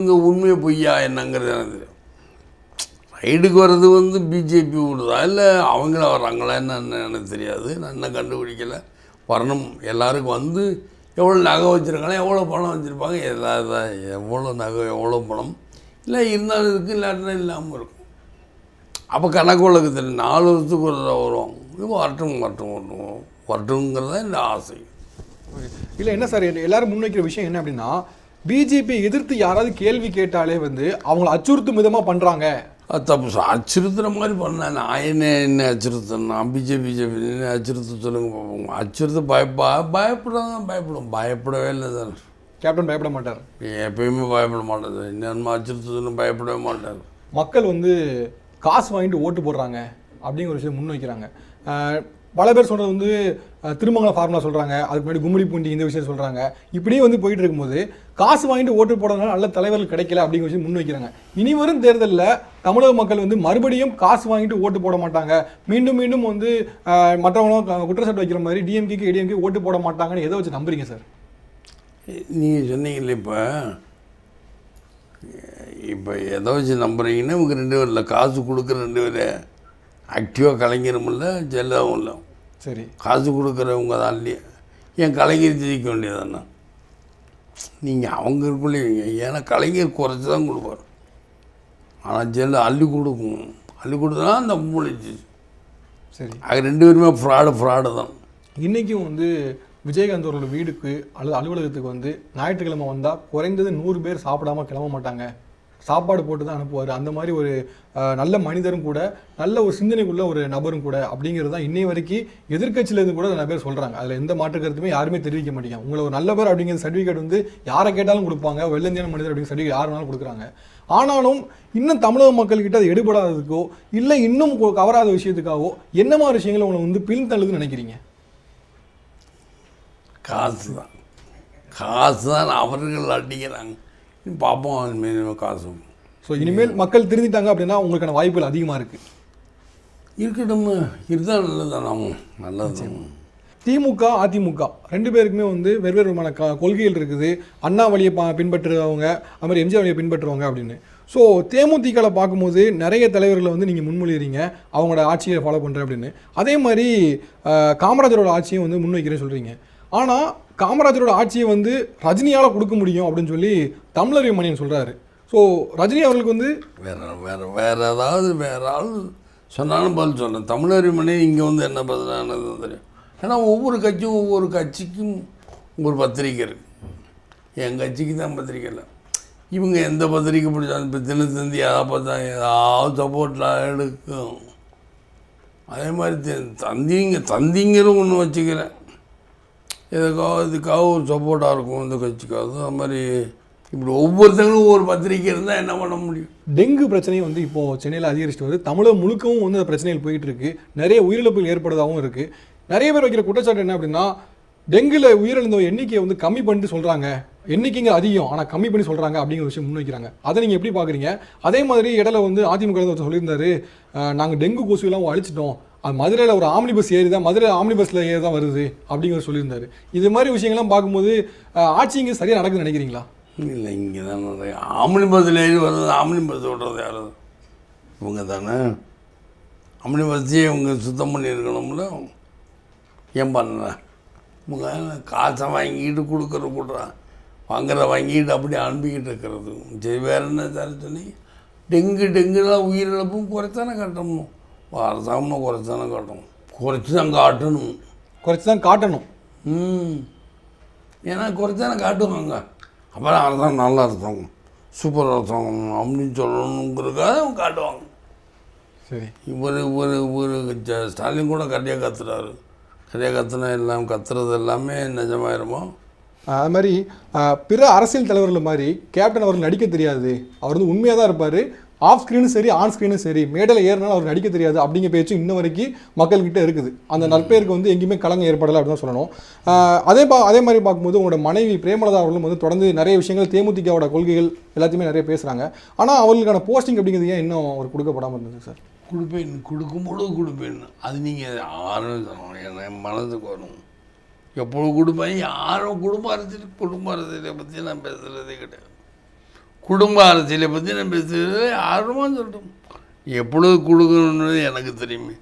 இங்கே உண்மையை பொய்யா என்னங்கிறது எனக்கு தெரியும். ரைடுக்கு வர்றது வந்து பிஜேபி விடுதா இல்லை அவங்கள வர்றாங்களா? என்னன்னு எனக்கு தெரியாது. நான் இன்னும் கண்டுபிடிக்கலை? வரணும். எல்லாருக்கும் வந்து எவ்வளோ நகை வச்சுருக்காங்களா எவ்வளோ பணம் வச்சுருப்பாங்க எல்லா எவ்வளோ நகை எவ்வளோ பணம்? இல்லை இருந்தாலும் இருக்குது இல்லாட்டினா இல்லாமல் இருக்கும். அப்போ கணக்கு உலகத்தில் தெரியும். நாலு வருஷத்துக்கு ஒரு தடவை வரும் வரட்டும் வரட்டும் வரட்டும். வரட்டுங்கிறது தான் இந்த ஆசை. இல்லை என்ன சார் எல்லாரும் முன்வைக்கிற விஷயம் என்ன அப்படின்னா பிஜேபி எதிர்த்து யாராவது கேள்வி கேட்டாலே வந்து அவங்கள அச்சுறுத்தும் விதமா பண்றாங்க. அது தப்பு. சார் அச்சுறுத்துற மாதிரி பண்ணேன் நான் என்ன என்ன அச்சுறுத்தணும் நான் பிஜேபி பிஜேபி என்ன அச்சுறுத்த சொல்லுங்க அச்சுறுத்த பயப்பா பயப்படாத பயப்படும். பயப்படவே இல்லை சார். கேப்டன் பயப்பட மாட்டார். எப்பயுமே பயப்பட மாட்டேன் சார் இன்னும் அச்சுறுத்தணும் பயப்படவே மாட்டார். மக்கள் வந்து காசு வாங்கிட்டு ஓட்டு போடுறாங்க அப்படிங்கிற ஒரு விஷயம் முன்வைக்கிறாங்க அஹ், பல பேர் சொல்கிறது வந்து திருமங்கலம் ஃபார்முலா சொல்கிறாங்க அதுக்கு முன்னாடி கும்மிடி பூண்டி இந்த விஷயம் சொல்கிறாங்க இப்படியே வந்து போயிட்டு இருக்கும்போது காசு வாங்கிட்டு ஓட்டு போடுறதுனால நல்ல தலைவர்கள் கிடைக்கல அப்படிங்கிற விஷயம் முன் வைக்கிறாங்க இனி வரும் தேர்தலில் தமிழக மக்கள் வந்து மறுபடியும் காசு வாங்கிட்டு ஓட்டு போட மாட்டாங்க. மீண்டும் மீண்டும் வந்து மற்றவங்களும் குற்றச்சாட்டு வைக்கிற மாதிரி டிஎம்கேக்கு ஏடிஎம்கே ஓட்டு போட மாட்டாங்கன்னு எதை வச்சு நம்புறீங்க சார்? நீங்கள் சொன்னீங்கல்ல இப்போ இப்போ எதை வச்சு நம்புறீங்கன்னா இவங்க ரெண்டு பேரில் காசு கொடுக்குற ரெண்டு பேர் ஆக்டிவாக கலைஞரும் இல்லை ஜெல்லாவும் இல்லை. சரி. காசு கொடுக்குறவங்க தான் இல்லையே. ஏன் கலைஞர் ஜெயிக்க வேண்டியதானே நீங்கள் அவங்க இருக்குள்ளே ஏன்னா கலைஞர் குறைச்சி தான் கொடுப்பார். ஆனால் ஜெல்லு அள்ளி கொடுக்கும் அள்ளி கொடுத்தா அந்த மூளைச்சு சரி. அது ரெண்டு பேருமே ஃப்ராடு ஃப்ராடு தான். இன்றைக்கும் வந்து விஜயகாந்த் அவர்களோட வீடுக்கு அல்லது அலுவலகத்துக்கு வந்து ஞாயிற்றுக்கிழமை வந்தால் குறைந்தது நூறு பேர் சாப்பிடாம கிளம்ப மாட்டாங்க. சாப்பாடு போட்டு தான் அனுப்புவார். அந்த மாதிரி ஒரு நல்ல மனிதரும் கூட நல்ல ஒரு சிந்தனைக்குள்ள ஒரு நபரும் கூட அப்படிங்கிறது தான் இன்னை வரைக்கும் எதிர்கட்சியிலேருந்து கூட நிறைய பேர் சொல்கிறாங்க அதில் எந்த மாற்று கருத்துமே யாருமே தெரிவிக்க மாட்டேங்க உங்களை ஒரு நல்ல பேர் அப்படிங்கிற சர்டிஃபிகேட் வந்து யாரை கேட்டாலும் கொடுப்பாங்க. வெள்ளந்தியான மனிதர் அப்படிங்கிற சர்டிஃபிகேட் யார் வேணாலும் கொடுக்குறாங்க. ஆனாலும் இன்னும் தமிழக மக்கள்கிட்ட அது எடுபடாததுக்கோ இல்லை இன்னும் கவராத விஷயத்துக்காகவோ என்ன மாதிரி விஷயங்களை உங்களை வந்து பின்தள்ளுதுன்னு நினைக்கிறீங்க? காசு தான். காசு தான் அவர்கள் அடிக்கிறாங்க. பார்ப்போம் மீன் காசு ஸோ இனிமேல் மக்கள் திருந்திட்டாங்க அப்படின்னா உங்களுக்கான வாய்ப்புகள் அதிகமாக இருக்குது இருக்கட்டும் இருந்தால் நல்லது தான் நல்லது திமுக அதிமுக ரெண்டு பேருக்குமே வந்து வெவ்வேறு விதமான க கொள்கைகள் இருக்குது. அண்ணா வழியை பா பின்பற்றுறவங்க அது மாதிரி எம்ஜிஆர் வழியை பின்பற்றுறவங்க அப்படின்னு. ஸோ தேமுதிகவில் பார்க்கும்போது நிறைய தலைவர்களை வந்து நீங்கள் முன்மொழிகிறீங்க அவங்களோட ஆட்சியை ஃபாலோ பண்ணுறேன் அப்படின்னு. அதே மாதிரி காமராஜரோட ஆட்சியை வந்து முன்வைக்கிறேன்னு சொல்கிறீங்க ஆனால் காமராஜரோட ஆட்சியை வந்து ரஜினியால் கொடுக்க முடியும் அப்படின்னு சொல்லி தமிழறிவு மணியன் சொல்கிறாரு ஸோ ரஜினி அவர்களுக்கு வந்து வேற வேற வேற ஏதாவது வேற ஆள் சொன்னாலும் பதில் சொன்னேன் தமிழறிமணி இங்கே வந்து என்ன பதிலானது தெரியும். ஏன்னா ஒவ்வொரு கட்சியும் ஒவ்வொரு கட்சிக்கும் ஒரு பத்திரிக்கை இருக்குது என் கட்சிக்கு தான் பத்திரிக்கை இல்லை. இவங்க எந்த பத்திரிக்கை பிடிச்சாலும் இப்போ தினத்தந்தி எதாவது பார்த்தா ஏதாவது சப்போர்ட்டில் எடுக்கும். அதே மாதிரி தந்திங்க தந்திங்கிற ஒன்று வச்சுக்கிறேன். எதுக்காக இதுக்காக ஒரு சப்போர்ட்டாக இருக்கும் இந்த கட்சிக்காக. அது மாதிரி இப்படி ஒவ்வொருத்தங்களும் ஒவ்வொரு பத்திரிக்கை இருந்தால் என்ன பண்ண முடியும்? டெங்கு பிரச்சனையும் வந்து இப்போ சென்னையில் அதிகரிச்சுட்டு வருது. தமிழகம் முழுக்கவும் வந்து அந்த பிரச்சனைகள் போயிட்டு இருக்கு நிறைய உயிரிழப்புகள் ஏற்படுதாகவும் இருக்கு. நிறைய பேர் வைக்கிற குற்றச்சாட்டு என்ன அப்படின்னா டெங்குல உயிரிழந்த எண்ணிக்கையை வந்து கம்மி பண்ணிட்டு சொல்றாங்க. எண்ணிக்கைங்க அதிகம் ஆனால் கம்மி பண்ணி சொல்கிறாங்க அப்படிங்கிற விஷயம் முன்வைக்கிறாங்க. அதை நீங்கள் எப்படி பார்க்குறீங்க அதே மாதிரி இடையில வந்து அதிமுக ஒருத்தர் சொல்லியிருந்தாரு நாங்கள் டெங்கு கொசுவெல்லாம் அழிச்சிட்டோம். அது மதுரையில் ஒரு ஆம்னி பஸ் ஏறி தான் மதுரை ஆம்னி பஸ்ஸில் ஏறி தான் வருது அப்படிங்கிற சொல்லியிருந்தார். இது மாதிரி விஷயங்கள்லாம் பார்க்கும்போது ஆட்சி இங்கே சரியாக நடக்குதுன்னு நினைக்கிறீங்களா? இல்லை இங்கே தான் ஆம்னி பஸ்ஸில் ஏறி வர்றது ஆம்னி பஸ் ஓட்டுறது யார்? இவங்க தானே. ஆம்னி பஸ்ஸையே இவங்க சுத்தம் பண்ணியிருக்கணும்ல. ஏன் பண்ணல? இவங்க காசை வாங்கிட்டு கொடுக்குற கூடுறா வாங்குற வாங்கிட்டு அப்படியே அனுப்பிக்கிட்டு இருக்கிறது. சரி வேறு என்ன தர சொல்லி டெங்கு டெங்குலாம் உயிரிழப்பும் குறைத்தானே கட்டணும். அரசாங்கம் குறைச்சானே காட்டணும். குறைச்சி தான் காட்டணும். குறைச்சி தான் காட்டணும். ம். ஏன்னா குறைச்சானே காட்டுவாங்க. அப்புறம் அரசாங்கம் நல்ல அரசாங்கம் சூப்பர் அரசாங்கம் அப்படின்னு சொல்லணுங்கிறதுக்காக அவங்க காட்டுவாங்க. சரி. இவர் ஒரு ஜ- ஸ்டாலின் கூட கரையாக கத்துறாரு. கரையாக கத்துனா எல்லாம் கத்துறது எல்லாமே நிஜமாயிருமோ? அது மாதிரி பிற அரசியல் தலைவர்கள் மாதிரி கேப்டன் அவருக்கு நடிக்க தெரியாது. அவர் வந்து உண்மையாக தான் இருப்பார். ஆஃப் ஸ்க்ரீனும் சரி ஆன் ஸ்க்ரீனும் சரி மேடையில் ஏறினாலும் அவர் நடிக்க தெரியாது அப்படிங்கிற பேச்சு இன்ன வரைக்கும் மக்கள்கிட்ட இருக்குது. அந்த நற்பெயருக்கு வந்து எங்கேயுமே களங்கம் ஏற்படலை அப்படின்னு தான் சொல்லணும். அதே பா அதே மாதிரி பார்க்கும்போது உங்களோட மனைவி பிரேமலதா அவர்களும் வந்து தொடர்ந்து நிறைய விஷயங்கள் தேமுதிகவோட கொள்கைகள் எல்லாத்தையுமே நிறைய பேசுகிறாங்க ஆனால் அவர்களுக்கான போஸ்டிங் அப்படிங்கிறது ஏன் இன்னும் அவர் கொடுக்கப்படாமல் இருந்தது சார்? கொடுப்பேன் கொடுக்கும்போது கொடுப்பேன். அது நீங்கள் யாரும் என் மனதுக்கு வரும். எப்பொழுது கொடுப்பேன் யாரும் குடும்ப அரசியல் குடும்ப அரசியலை பற்றி நான் பேசுகிறதே கிடையாது. குடும்ப அரசியலை பற்றி நான் பேசுகிறதே ஆர்வமாக சொல்லட்டும் எப்பொழுது கொடுக்கணுன்றது எனக்கு தெரியுமே.